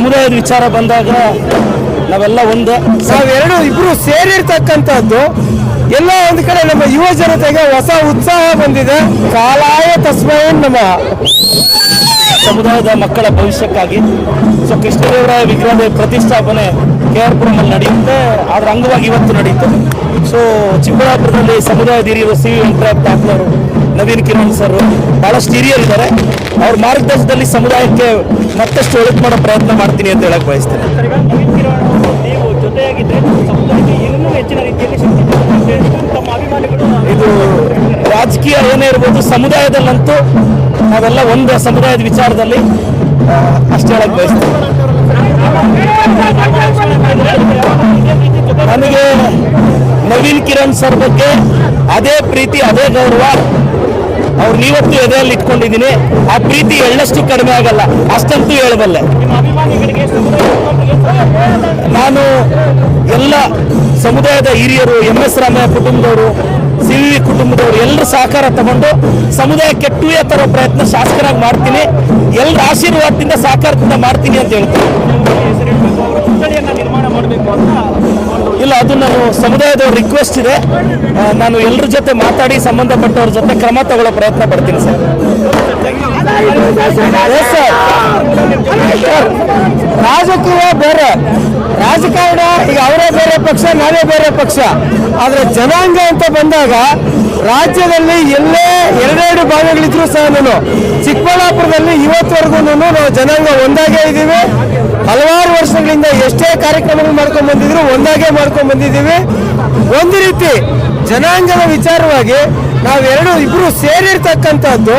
ಸಮುದಾಯದ ವಿಚಾರ ಬಂದಾಗ ನಾವೆಲ್ಲ ಒಂದೇ. ನಾವೆರಡು ಇಬ್ರು ಸೇರಿರ್ತಕ್ಕಂಥದ್ದು ಎಲ್ಲ ಒಂದು ಕಡೆ ನಮ್ಮ ಯುವ ಜನತೆಗೆ ಹೊಸ ಉತ್ಸಾಹ ಬಂದಿದೆ. ಕಾಲಾಯ ತಸ್ಮಯ ನಮ್ಮ ಸಮುದಾಯದ ಮಕ್ಕಳ ಭವಿಷ್ಯಕ್ಕಾಗಿ ಸೊ ಕೃಷ್ಣದೇವರಾಯ ವಿಗ್ರಹದ ಪ್ರತಿಷ್ಠಾಪನೆ ಕೆ ಆರ್ ಪುರಮಲ್ಲಿ ನಡೆಯುತ್ತೆ. ಅದರ ಅಂಗವಾಗಿ ಇವತ್ತು ನಡೆಯುತ್ತೆ. ಸೊ ಚಿಕ್ಕಬಳ್ಳಾಪುರದಲ್ಲಿ ಸಮುದಾಯದ ಹಿರಿಯರು ಸಿ ವಿ ವೆಂಕಟರಾವ್ ತಾಪ್ಲರು ನವೀನ್ ಕಿರಣ್ ಸರ್ ಭಾಳಷ್ಟು ಹಿರಿಯರಿದ್ದಾರೆ. ಅವ್ರ ಮಾರ್ಗದರ್ಶನದಲ್ಲಿ ಸಮುದಾಯಕ್ಕೆ ಮತ್ತಷ್ಟು ಒಳಿತು ಮಾಡೋ ಪ್ರಯತ್ನ ಮಾಡ್ತೀನಿ ಅಂತ ಹೇಳಕ್ ಬಯಸ್ತೇನೆ. ನವೀನ್ ಕಿರಣ್ ಅವರು ನೀವು ಜೊತೆಯಾಗಿದ್ದರೆ ಸಮುದಾಯಕ್ಕೆ ಇನ್ನೂ ಹೆಚ್ಚಿನ ರೀತಿಯಲ್ಲಿ ಶಕ್ತಿ ತುಂಬುತ್ತೆ ಅಂತ ತಮ್ಮ ಇದು ರಾಜಕೀಯ ಏನೇ ಇರ್ಬೋದು ಸಮುದಾಯದಲ್ಲಂತೂ ನಾವೆಲ್ಲ ಒಂದು ಸಮುದಾಯದ ವಿಚಾರದಲ್ಲಿ ಅಷ್ಟು ಅಷ್ಟೇ ಹೇಳಕ್ ಬಯಸ್ತೇನೆ. ನನಗೆ ನವೀನ್ ಕಿರಣ್ ಸರ್ ಬಗ್ಗೆ ಅದೇ ಪ್ರೀತಿ ಅದೇ ಗೌರವ. ಅವ್ರು ನೀವತ್ತು ಎದೆಯಲ್ಲಿ ಇಟ್ಕೊಂಡಿದ್ದೀನಿ. ಆ ಪ್ರೀತಿ ಎಳ್ಳಷ್ಟು ಕಡಿಮೆ ಆಗಲ್ಲ. ಅಷ್ಟಂತೂ ಹೇಳಬಲ್ಲೆ. ಸಮುದಾಯ ನಾನು ಎಲ್ಲ ಸಮುದಾಯದ ಹಿರಿಯರು, ಎಂ ಎಸ್ ರಾಮಯ್ಯ ಕುಟುಂಬದವರು, ಸಿ ವಿ ಕುಟುಂಬದವರು ಎಲ್ಲರ ಸಹಕಾರ ತಗೊಂಡು ಸಮುದಾಯಕ್ಕೆ ಟೂಯ ತರೋ ಪ್ರಯತ್ನ ಶಾಸಕರಾಗಿ ಮಾಡ್ತೀನಿ. ಎಲ್ಲರ ಆಶೀರ್ವಾದದಿಂದ ಸಹಕಾರದಿಂದ ಮಾಡ್ತೀನಿ ಅಂತ ಹೇಳ್ತೀನಿ. ಇಲ್ಲ ಅದು ನಾನು ಸಮುದಾಯದ ರಿಕ್ವೆಸ್ಟ್ ಇದೆ. ನಾನು ಎಲ್ಲರ ಜೊತೆ ಮಾತಾಡಿ ಸಂಬಂಧಪಟ್ಟವ್ರ ಜೊತೆ ಕ್ರಮ ತಗೊಳ್ಳೋ ಪ್ರಯತ್ನ ಪಡ್ತೀನಿ ಸರ್. ಸರ್, ರಾಜಕೀಯ ಬೇರೆ. ರಾಜಕಾರಣ ಈಗ ಅವರೇ ಬೇರೆ ಪಕ್ಷ ನಾವೇ ಬೇರೆ ಪಕ್ಷ. ಆದ್ರೆ ಜನಾಂಗ ಅಂತ ಬಂದಾಗ ರಾಜ್ಯದಲ್ಲಿ ಎಲ್ಲೇ ಎರಡೆರಡು ಭಾಗಗಳಿದ್ರು ಸಹ ನಾನು ಚಿಕ್ಕಬಳ್ಳಾಪುರದಲ್ಲಿ ಇವತ್ತವರೆಗೂ ನಾವು ಜನಾಂಗ ಒಂದಾಗೇ ಇದ್ದೀವಿ. ಹಲವಾರು ವರ್ಷಗಳಿಂದ ಎಷ್ಟೇ ಕಾರ್ಯಕ್ರಮಗಳು ಮಾಡ್ಕೊಂಡ್ ಬಂದಿದ್ರು ಒಂದಾಗೆ ಮಾಡ್ಕೊಂಡ್ ಬಂದಿದ್ದೀವಿ. ಒಂದು ರೀತಿ ಜನಾಂಗದ ವಿಚಾರವಾಗಿ ನಾವೆರಡು ಇಬ್ರು ಸೇರಿರ್ತಕ್ಕಂಥದ್ದು,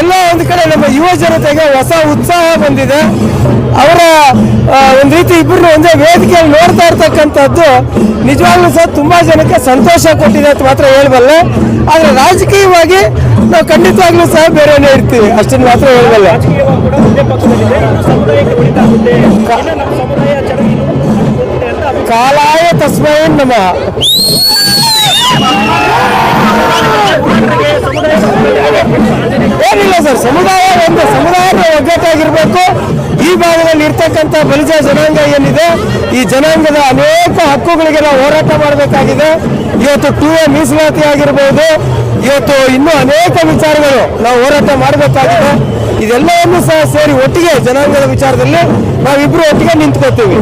ಎಲ್ಲ ಒಂದು ಕಡೆ ನಮ್ಮ ಯುವ ಜನತೆಗೆ ಹೊಸ ಉತ್ಸಾಹ ಬಂದಿದೆ. ರೀತಿ ಇಬ್ಬರು ಒಂದೇ ವೇದಿಕೆಯಲ್ಲಿ ನೋಡ್ತಾ ಇರ್ತಕ್ಕಂಥದ್ದು ನಿಜವಾಗ್ಲೂ ಸಹ ತುಂಬಾ ಜನಕ್ಕೆ ಸಂತೋಷ ಕೊಟ್ಟಿದೆ ಅಂತ ಮಾತ್ರ ಹೇಳಬಲ್ಲೆ. ಆದರೆ ರಾಜಕೀಯವಾಗಿ ನಾವು ಖಂಡಿತವಾಗ್ಲೂ ಸಹ ಬೇರೆನೇ ಇರ್ತೀವಿ ಅಷ್ಟನ್ನು ಮಾತ್ರ ಹೇಳಬಲ್ಲೆ. ಕಾಲಾಯ ತಸ್ಮಯ ನಮ್ಮ ಏನಿಲ್ಲ ಸರ್ ಸಮುದಾಯ ಒಂದು ಸಮುದಾಯದ ಒಗ್ಗಟ್ಟಾಗಿರ್ಬೇಕು. ಈ ಭಾಗದಲ್ಲಿ ಇರ್ತಕ್ಕಂಥ ಬಲಿಜ ಜನಾಂಗ ಏನಿದೆ, ಈ ಜನಾಂಗದ ಅನೇಕ ಹಕ್ಕುಗಳಿಗೆ ನಾವು ಹೋರಾಟ ಮಾಡಬೇಕಾಗಿದೆ. ಇವತ್ತು ಟೂ ಎ ಮೀಸಲಾತಿ ಆಗಿರ್ಬೋದು, ಇವತ್ತು ಇನ್ನೂ ಅನೇಕ ವಿಚಾರಗಳು ನಾವು ಹೋರಾಟ ಮಾಡಬೇಕಾಗಿದೆ. ಇದೆಲ್ಲವನ್ನು ಸಹ ಸೇರಿ ಒಟ್ಟಿಗೆ ಜನಾಂಗದ ವಿಚಾರದಲ್ಲಿ ನಾವಿಬ್ರು ಒಟ್ಟಿಗೆ ನಿಂತ್ಕೋತೀವಿ.